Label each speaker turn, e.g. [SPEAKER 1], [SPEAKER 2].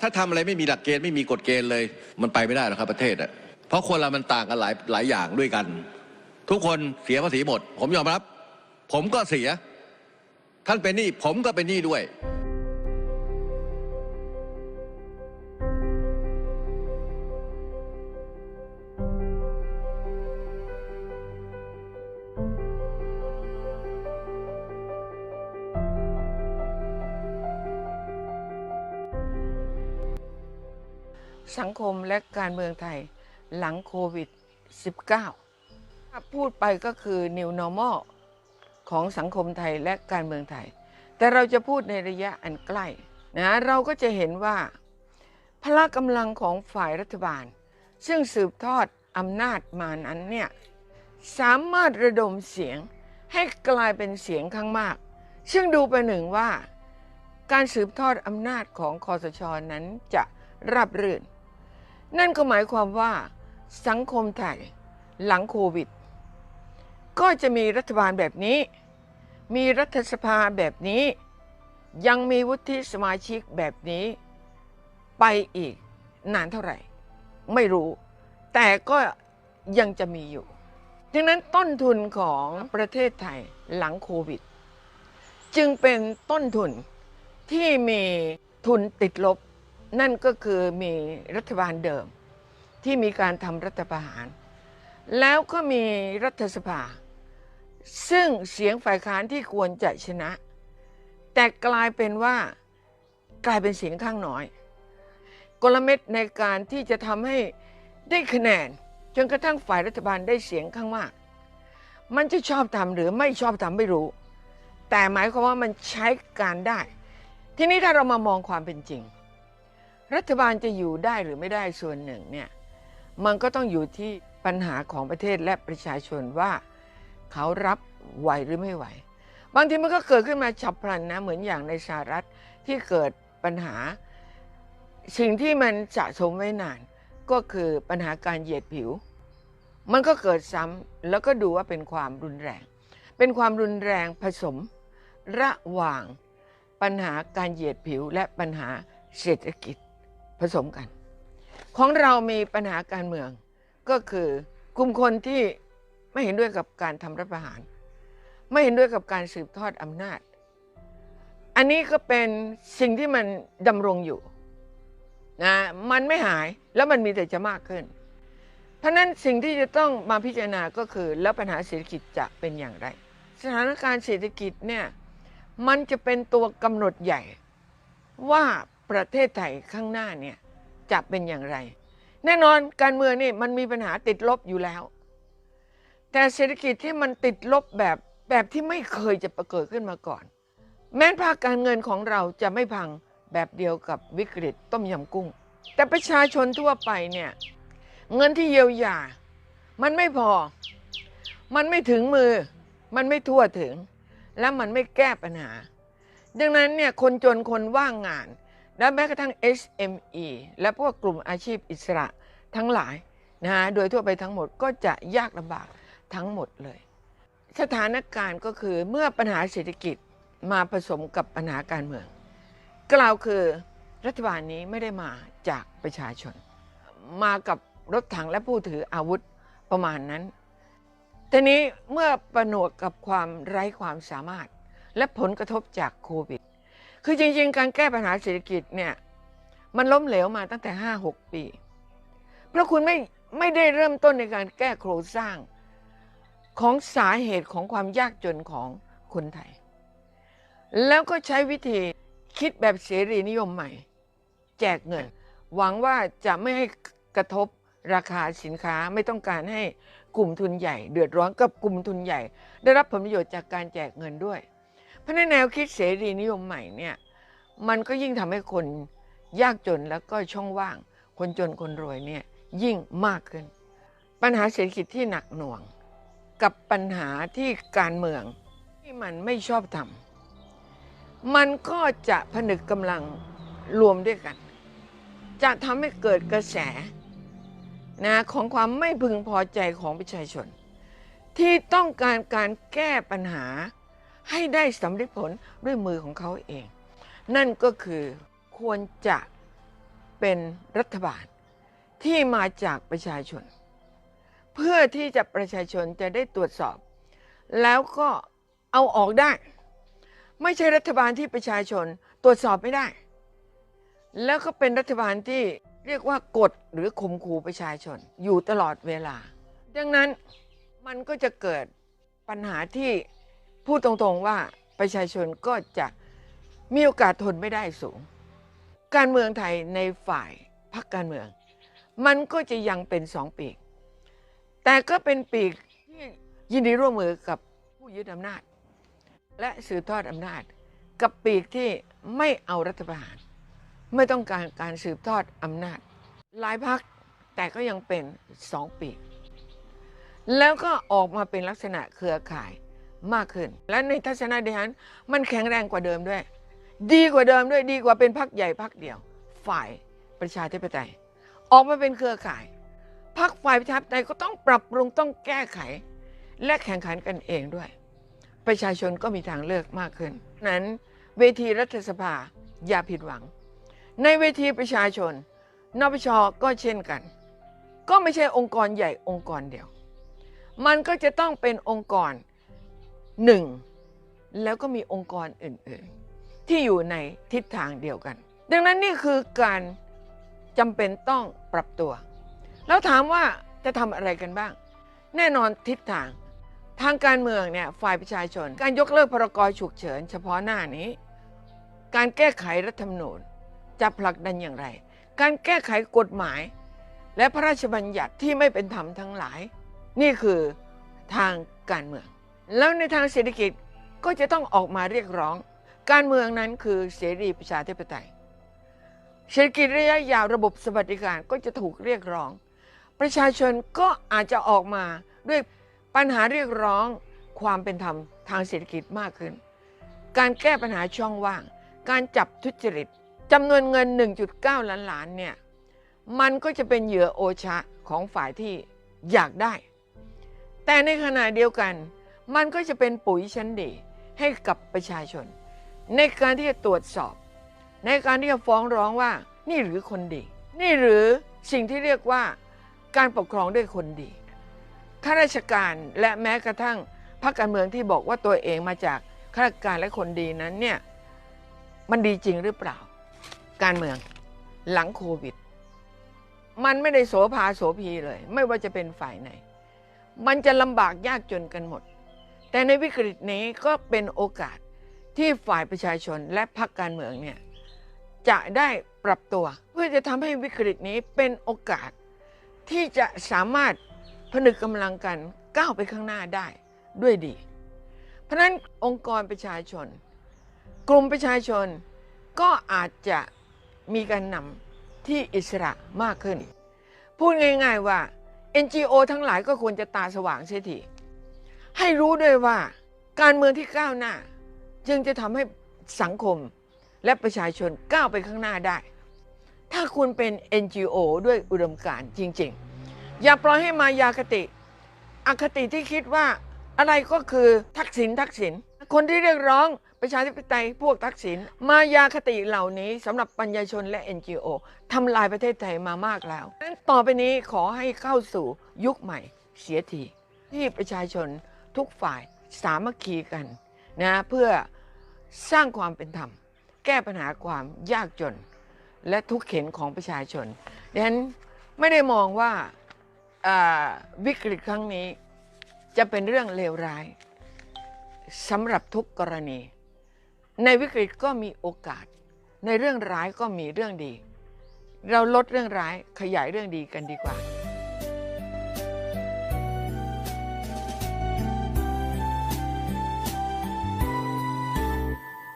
[SPEAKER 1] ถ้าทำอะไรไม่มีหลักเกณฑ์ไม่มีกฎเกณฑ์เลย มันไปไม่ได้หรอกครับประเทศอะเพราะคนเรามันต่างกันหลายหลายอย่างด้วยกัน ทุกคนเสียภาษีหมด ผมยอมรับ ผมก็เสีย ท่านเป็นหนี้ผมก็เป็นหนี้ด้วย
[SPEAKER 2] สังคมและการเมืองไทยหลังโควิด -19 ถ้าพูดไปก็คือ New Normal ของสังคมไทยและการเมืองไทย แต่เราจะพูดในระยะอันใกล้นะเราก็จะเห็นว่า พละกำลังของฝ่ายรัฐบาล ซึ่งสืบทอดอำนาจมานั้นเนี่ยสามารถระดมเสียงให้กลายเป็นเสียงข้างมาก ซึ่งดูไปหนึ่งว่า การสืบทอดอำนาจของคอสชนั้นจะราบรื่น นั่นก็หมายความว่า สังคมไทยหลังโควิด ก็จะมีรัฐบาลแบบนี้ มีรัฐสภาแบบนี้ ยังมีวุฒิสมาชิกแบบนี้ ไปอีกนานเท่าไหร่ ไม่รู้ แต่ก็ยังจะมีอยู่ ดังนั้นต้นทุนของประเทศไทยหลังโควิด จึงเป็นต้นทุนที่มีทุนติดลบ นั่นก็คือมีรัฐบาลเดิมที่มีการทำรัฐประหาร แล้วก็มีรัฐสภา ซึ่งเสียงฝ่ายค้านที่ควรจะชนะ แต่กลายเป็นว่ากลายเป็นเสียงข้างน้อย กลเม็ดในการที่จะทำให้ได้คะแนนจนกระทั่งฝ่ายรัฐบาลได้เสียงข้างมาก มันจะชอบทำหรือไม่ชอบทำไม่รู้ แต่หมายความว่ามันใช้การได้ ทีนี้ถ้าเรามามองความเป็นจริง รัฐบาลจะอยู่ได้หรือไม่ได้ส่วนหนึ่งเนี่ยมันก็ต้องอยู่ที่ปัญหาของประเทศและประชาชนว่า เขารับไหวหรือไม่ไหว บางทีมันก็เกิดขึ้นมาฉับพลันนะเหมือนอย่างในสหรัฐที่เกิดปัญหา สิ่งที่มันสะสมไว้นาน ก็คือปัญหาการเหยียดผิว มันก็เกิดซ้ำแล้วก็ดูว่าเป็นความรุนแรง เป็นความรุนแรงผสม ระหว่างปัญหาการเหยียดผิวและปัญหาเศรษฐกิจ ผสมกัน ของเรามีปัญหาการเมือง ก็คือกลุ่มคนที่ไม่เห็นด้วยกับการทำรัฐประหาร ไม่เห็นด้วยกับการสืบทอดอำนาจ อันนี้ก็เป็นสิ่งที่มันดำรงอยู่นะมันไม่หายแล้วมันมีแต่จะมากขึ้น เพราะฉะนั้นสิ่งที่จะต้องมาพิจารณาก็คือ แล้วปัญหาเศรษฐกิจจะเป็นอย่างไร สถานการณ์เศรษฐกิจเนี่ยมันจะเป็นตัวกำหนดใหญ่ว่า ประเทศไทยข้างหน้าเนี่ยจะเป็นอย่างไร แน่นอนการเมืองนี่มันมีปัญหาติดลบอยู่แล้ว แต่เศรษฐกิจที่มันติดลบแบบแบบที่ไม่เคยจะประเกิดขึ้นมาก่อน แม้ภาคการเงินของเราจะไม่พังแบบเดียวกับวิกฤตต้มยำกุ้ง แต่ประชาชนทั่วไปเนี่ยเงินที่เยียวยา มันไม่พอ มันไม่ถึงมือ มันไม่ทั่วถึง และมันไม่แก้ปัญหา ดังนั้นเนี่ยคนจนคนว่างงาน และแม้กระทั่ง SME และพวกกลุ่มอาชีพอิสระทั้งหลายนะฮะโดยทั่วไปทั้งหมดก็จะยากลำบากทั้งหมดเลย สถานการณ์ก็คือเมื่อปัญหาเศรษฐกิจมาผสมกับปัญหาการเมือง กล่าวคือรัฐบาลนี้ไม่ได้มาจากประชาชน มากับรถถังและผู้ถืออาวุธประมาณนั้นทีนี้เมื่อประหนวกกับความไร้ความสามารถ และผลกระทบจากโควิด คือจริง ๆ การแก้ปัญหาเศรษฐกิจเนี่ย มันล้มเหลวมาตั้งแต่5-6ปี เพราะคุณไม่ไม่ได้เริ่มต้นในการแก้โครงสร้างของสาเหตุของความยากจนของคนไทย แล้วก็ใช้วิธีคิดแบบเสรีนิยมใหม่ แจกเงิน หวังว่าจะไม่ให้กระทบราคาสินค้าไม่ต้องการให้กลุ่มทุนใหญ่ เดือดร้อนกับกลุ่มทุนใหญ่ ได้รับผลประโยชน์จากการแจกเงินด้วย เพราะในแนวคิดเสรีนิยมใหม่เนี่ยมันก็ยิ่งทำให้คนยากจนแล้วก็ช่องว่าง คนจนคนรวยเนี่ยยิ่งมากขึ้น ปัญหาเศรษฐกิจที่หนักหน่วง กับปัญหาที่การเมืองที่มันไม่ชอบทำมันก็จะผนึกกำลังรวมด้วยกัน จะทำให้เกิดกระแสนะของความไม่พึงพอใจของประชาชน ที่ต้องการการแก้ปัญหา ให้ได้สำเร็จผลด้วยมือของเขาเอง นั่นก็คือควรจะเป็นรัฐบาลที่มาจากประชาชน เพื่อที่จะประชาชนจะได้ตรวจสอบ แล้วก็เอาออกได้ ไม่ใช่รัฐบาลที่ประชาชนตรวจสอบไม่ได้ แล้วก็เป็นรัฐบาลที่เรียกว่ากดหรือข่มขู่ประชาชนอยู่ตลอดเวลา ดังนั้นมันก็จะเกิดปัญหาที่ พูดตรงๆว่าประชาชนก็จะมีโอกาสทนไม่ได้สูง การเมืองไทยในฝ่ายพรรคการเมือง มันก็จะยังเป็นสองปีก แต่ก็เป็นปีกที่ยินดีร่วมมือกับผู้ยึดอำนาจ และสืบทอดอำนาจ กับปีกที่ไม่เอารัฐประหาร ไม่ต้องการการสืบทอดอำนาจ หลายพักแต่ก็ยังเป็นสองปีก แล้วก็ออกมาเป็นลักษณะเครือข่าย มากขึ้น และในทัศนะดิฉันมันแข็งแรงกว่าเดิมด้วย ดีกว่าเดิมด้วยดีกว่าเป็นพักใหญ่พักเดียว ฝ่ายประชาธิปไตย ออกมาเป็นเครือข่ายพักฝ่ายประชาธิปไตยก็ต้องปรับปรุงต้องแก้ไข และแข่งขันกันเองด้วย ประชาชนก็มีทางเลือกมากขึ้น นั้นเวทีรัฐสภาอย่าผิดหวัง ในเวทีประชาชนนปชก็เช่นกัน ก็ไม่ใช่องค์กรใหญ่องค์กรเดียว มันก็จะต้องเป็นองค์กร หนึ่งแล้วก็มีองค์กรอื่นๆ ที่อยู่ในทิศทางเดียวกัน ดังนั้นนี่คือการจำเป็นต้องปรับตัว แล้วถามว่าจะทำอะไรกันบ้าง แน่นอนทิศทาง ทางการเมืองเนี่ยฝ่ายประชาชน การยกเลิกพรกฉุกเฉิน เฉพาะหน้านี้ การแก้ไขรัฐธรรมนูญจะผลักดันอย่างไร การแก้ไขกฎหมาย และพระราชบัญญัติที่ไม่เป็นธรรมทั้งหลาย นี่คือทางการเมือง แล้วในทางเศรษฐกิจก็จะต้องออกมาเรียกร้อง การเมืองนั้นคือเสรีประชาธิปไตย เศรษฐกิจระยะยาวระบบสวัสดิการก็จะถูกเรียกร้อง ประชาชนก็อาจจะออกมาด้วยปัญหาเรียกร้องความเป็นธรรมทางเศรษฐกิจมากขึ้น การแก้ปัญหาช่องว่าง การจับทุจริตจำนวนเงิน 1.9 ล้านล้านเนี่ยมันก็จะเป็นเหยื่อโอชะของฝ่ายที่อยากได้ แต่ในขณะเดียวกัน มันก็จะเป็นปุ๋ยชั้นดีให้กับประชาชน ในการที่จะตรวจสอบ ในการที่จะฟ้องร้องว่า นี่หรือคนดี นี่หรือสิ่งที่เรียกว่าการปกครองด้วยคนดีข้าราชการและแม้กระทั่งพรรคการเมืองที่บอกว่าตัวเองมาจากข้าราชการและคนดีนั้นเนี่ยมันดีจริงหรือเปล่า การเมืองหลังโควิด มันไม่ได้โสภาโสพีเลย ไม่ว่าจะเป็นฝ่ายไหน มันจะลำบากยากจนกันหมด แต่ในวิกฤตนี้ก็เป็นโอกาสที่ฝ่ายประชาชนและพรรคการเมืองเนี่ยจะได้ปรับตัว เพื่อจะทำให้วิกฤตนี้เป็นโอกาส ที่จะสามารถผนึกกำลังกันก้าวไปข้างหน้าได้ด้วยดี เพราะนั้นองค์กรประชาชน กลุ่มประชาชนก็อาจจะมีการนำที่อิสระมากขึ้น พูดง่ายๆว่า NGO ทั้งหลายก็ควรจะตาสว่างเสียที ให้รู้ด้วยว่าการเมืองที่ก้าวหน้า จึงจะทำให้สังคมและประชาชนก้าวไปข้างหน้าได้ ถ้าคุณเป็น NGO ด้วยอุดมการณ์จริง ๆ อย่าปล่อยให้มายาคติ อคติที่คิดว่าอะไรก็คือทักษิณทักษิณคนที่เรียกร้องประชาธิปไตยพวกทักษิณมายาคติเหล่านี้สำหรับปัญญาชนและ NGO ทำลายประเทศไทยมามากแล้วดังนั้นต่อไปนี้ขอให้เข้าสู่ยุคใหม่เสียทีที่ประชาชน ทุกฝ่ายสามัคคีกันนะเพื่อสร้างความเป็นธรรม แก้ปัญหาความยากจน และทุกเข็นของประชาชนดังนั้นไม่ได้มองว่าวิกฤตครั้งนี้จะเป็นเรื่องเลวร้ายสำหรับทุกกรณี ในวิกฤตก็มีโอกาส ในเรื่องร้ายก็มีเรื่องดี เราลดเรื่องร้ายขยายเรื่องดีกันดีกว่า